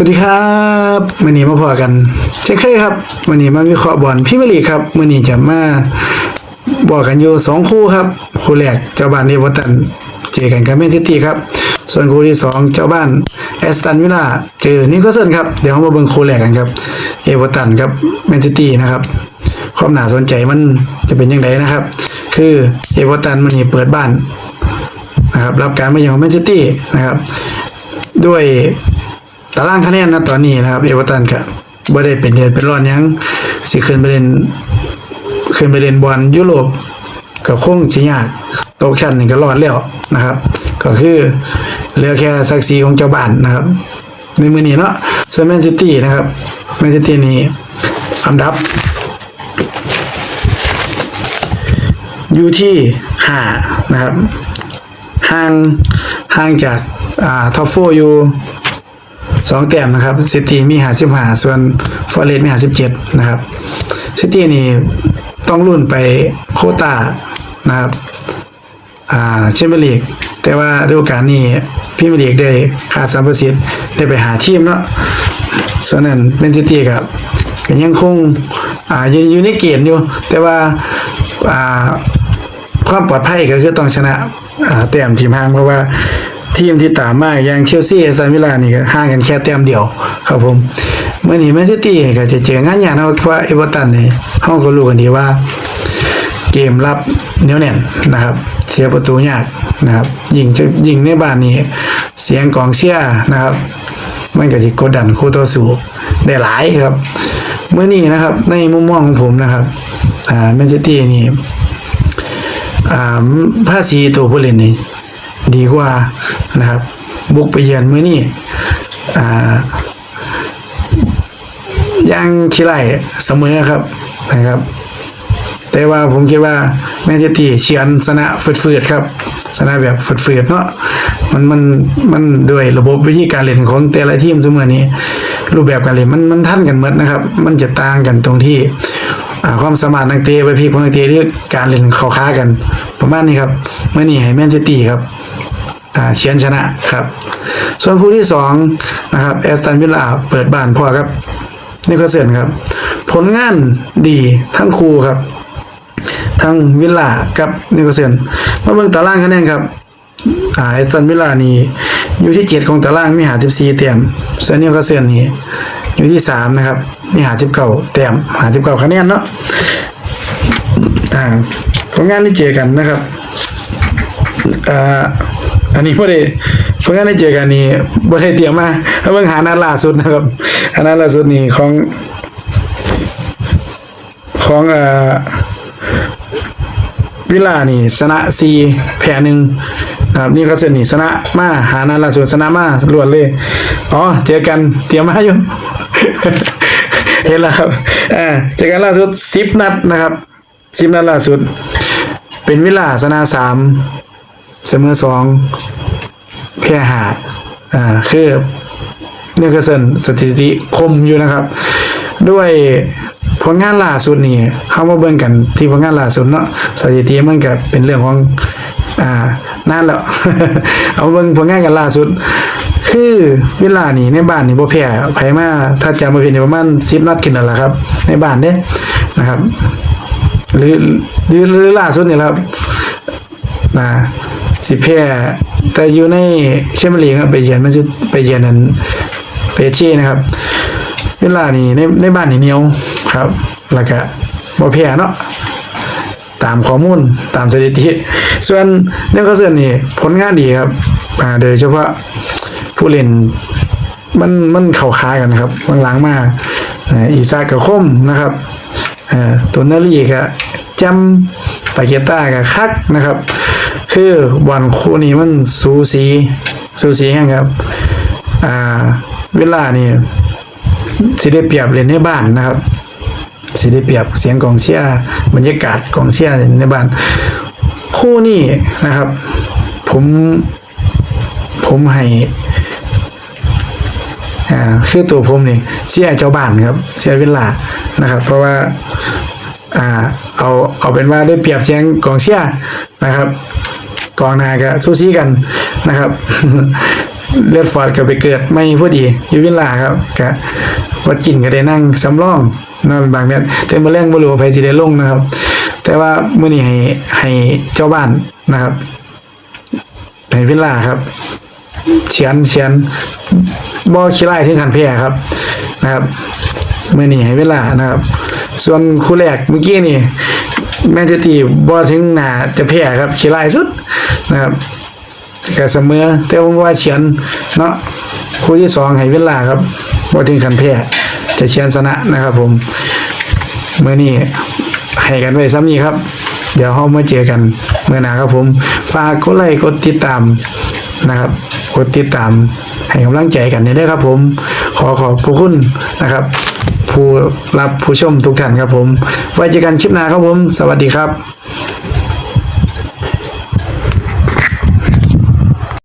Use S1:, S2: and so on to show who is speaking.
S1: สวัสดีครับมื่อนี้มาพอกันเช่นเคยครับมื่อนี้มาวิเคราะห์บอลพี่เมลีครับมื่อนี้จะมาบอกกันอยู่สองคู่ครับคู่แรกเจ้าบ้านเอเวอร์ตันเจอกันกับแมนซิตี้ครับ ส่วนคู่ที่สองเจ้าบ้านแอสตันวิลล่าเจอนิวคาสเซิลครับเดี๋ยวมาเบิ่งคู่แรกกันครับเอเวอร์ตันครับแมนซิตี้นะครับความหนาสนใจมันจะเป็นยังไงนะครับ คือเอเวอร์ตันมื่อนี้เปิดบ้านนะครับรับการมาเยือนของแมนซิตี้นะครับด้วย ตารางคะแนนนะตอนนี้นะครับเอเวอร์ตันครับบ่ได้เป็นเดือนเป็นร้อนยังสิขึ้นไปเล่นขึ้นไปเล่นบอลยุโรปก็คงสิยากตกชั้นนี่ก็รอดแล้วนะครับ ก็คือเหลือแค่ศักดิ์ศรีของเจ้าบ้านนะครับ ในมือนี้เนาะส่วนแมนซิตี้นะครับแมนซิตี้นี่อันดับ อยู่ที่ห้านะครับห่างห่างจากอ่าท็อปโฟอยู่ สองแต้มนะครับซิตี้มีหาสิบห้าส่วนฟอร์เรสต์มีหาสิบเจ็ดนะครับซิตี้นี่ต้องรุ่นไปโคตานะครับอ่าแชมเปี้ยนลีกแต่ว่าฤดูกาลนี้พรีเมียร์ลีกได้ขาดสามปร์เซ็นต์ได้ไปหาทีมเนาะส่วนนั้นเป็นซิตี้กับก็ยังคงอ่าอยู่อยู่ในเกณฑ์อยู่ แต่ว่าอ่าความปลอดภัยก็คือต้องชนะอ่าแต้มทีมห่างเพราะว่า ทีมที่ตามมาอย่างเชลซีเอสตันวิลล่านี่ก็ห่างกันแค่แต้มเดียวครับผมเมื่อนี้แมนซิตี้ก็จะเจองานอย่างนะเพราะว่าเอเวอร์ตันนี่เฮาก็รู้กันดีว่า เกมรับเหนียวแน่นนะครับ เสียประตูยากนะครับ ยิงยิงในบ้านนี้ เสียงกองเชียร์นะครับมันก็จะกดดันคู่ต่อสู้ได้หลายครับเมื่อนี้นะครับ ในมุมมองของผมนะครับอ่าแมนซิตี้นี่อ่าภาษีตัวผู้เล่นนี่ ดีกว่านะครับ บุกไปเยือนมื้อนี้อ่ายังขี้ไล่เสมอครับนะครับ แต่ว่าผมคิดว่าแมนซิตี้เฉือนชนะฝืดๆครับชนะแบบฝืดๆเนาะมันมันมันด้วยระบบวิธีการเล่นของแต่ละทีมเสมอนี้ รูปแบบการเล่นมันมันทันกันหมดนะครับ มันจะต่างกันตรงที่ความสามารถนักเตะไปพีของนักเตะที่การเล่นเข้าค้ากัน ประมาณนี้ครับเมื่อนี้ให้แมนซิตี้ครับ เชียนชนะครับ ส่วนคู่ที่สองนะครับแอสตันวิลล่าเปิดบ้านพ่อครับนิโคลเซนครับ ผลงานดีทั้งคู่ครับ ทั้งวิลล่ากับนิโคลเซนมาเบิ่งตารางคะแนนครับอาแอสตันวิลล่านี่อยู่ที่เจ็ดของตารางมีหาสิบี่เต็มส่วนนิโคลเซนนี่อยู่ที่สามนะครับมีหาสิบเก้าเต็มหาสิบเก้าคะแนนเนาะอ่าผลงานที่เจอกันนะครับอ่า อันนี้พอดีผลงานที่เจอกันนี่บ่ได้เตรียมมาเอาเบิ่งหานัดล่าสุดนะครับหานัดล่าสุดนี่ของของเอ่อวิลานี่ชนะ4แพ้1นะครับนี่ก็เสนี่ชนะมาหานัดล่าสุดชนะมาลวนเลยอ๋อเจอกันเตรียมมาอยู่เห็นแล้วครับอ่าเจอกันล่าสุด10นัดนะครับสิบนัดล่าสุด เป็นวิลาสนาสาม เสมอสองแพ้หาอ่าคือเนวคาสเซิลสถิติคมอยู่นะครับ ด้วยผลงานล่าสุดนี่เข้ามาเบิ่งกันที่ผลงานล่าสุดเนาะสถิติมันก็เป็นเรื่องของอ่านานแล้วเอาเบิ่งผลงานกันล่าสุด คือเวลานี่ในบ้านนี่บ่แพ้ไผมาถ้าจำบ่ผิดประมาณ10นัดขึ้นนั่นแหละครับ ในบ้านเด้นะครับหรือหรือล่าสุดเนี่ยครับนะ สิแพ้แต่อยู่ในเชมเปอร์ลีกครับไปเยือนมันจะไปเยือนนั้นเปเช่นะครับเวลานี่ในในบ้านนี่เหนียวครับ แล้วก็บ่แพ้เนาะตามข้อมูลตามสถิติ ส่วนเรื่องก็เสื่อนี่ผลงานดีครับอ่าโดยเฉพาะผู้เล่นมันมันเข้าค้ากันนะครับหลังมาอีซากับคมนะครับตัวนาลีกับจำปาเกต้ากับคักนะครับ คือบอลคู่นี้มันสูสีสูสีครับ อ่า เวลานี่สิได้เปรียบเล่นในบ้านนะครับสิได้เปรียบเสียงกองเชียร์บรรยากาศกองเชียร์ในบ้าน คู่นี้นะครับ ผมผมให้อ่าคือตัวผมนี่เสียเจ้าบ้านครับเสียเวลานะครับ เพราะว่าอ่าเอาเอาเป็นว่าได้เปรียบเสียงกองเชียร์นะครับ กองหนากับซูซีกันนะครับเลือดฟอดก็ไปเกิดไม่พอดีอยู่วิลล่าครับก็ว่ากินก็ได้นั่งสำรองนอนบางแมตช์แต่เมื่อแรงบรูไผสิได้ลงนะครับ แต่ว่าเมื้อนี้ให้ให้เจ้าบ้านนะครับให้วิลล่าครับเฉียนเฉียนบ่ขี้ไล่ถึงขันแพ้ครับนะครับเมื่อนี้ให้เวลานะครับ ส่วนคู่แรกเมื่อกี้นี่แมนเชสเตีบ่ถึงหน้าจะแพ้ครับขี้ไล่สุดนะครับก็เสมอแต่ผมว่าเฉียนเนาะคู่ที่สองให้เวลาครับบ่ถึงขันแพ้จะเฉียนชนะนะครับผมเมื่อนี้ให้กันไว้ซ้ำนี้ครับ เดี๋ยวเฮามาเจอกันเมื่อหนาครับผม ฝากกดไลค์กดติดตามนะครับ กดติดตาม ให้กำลังใจกันด้วยครับผม ขอขอบพระคุณนะครับ ผู้รับผู้ชมทุกท่านครับผม ไว้เจอกันคลิปหน้าครับผม สวัสดีครับ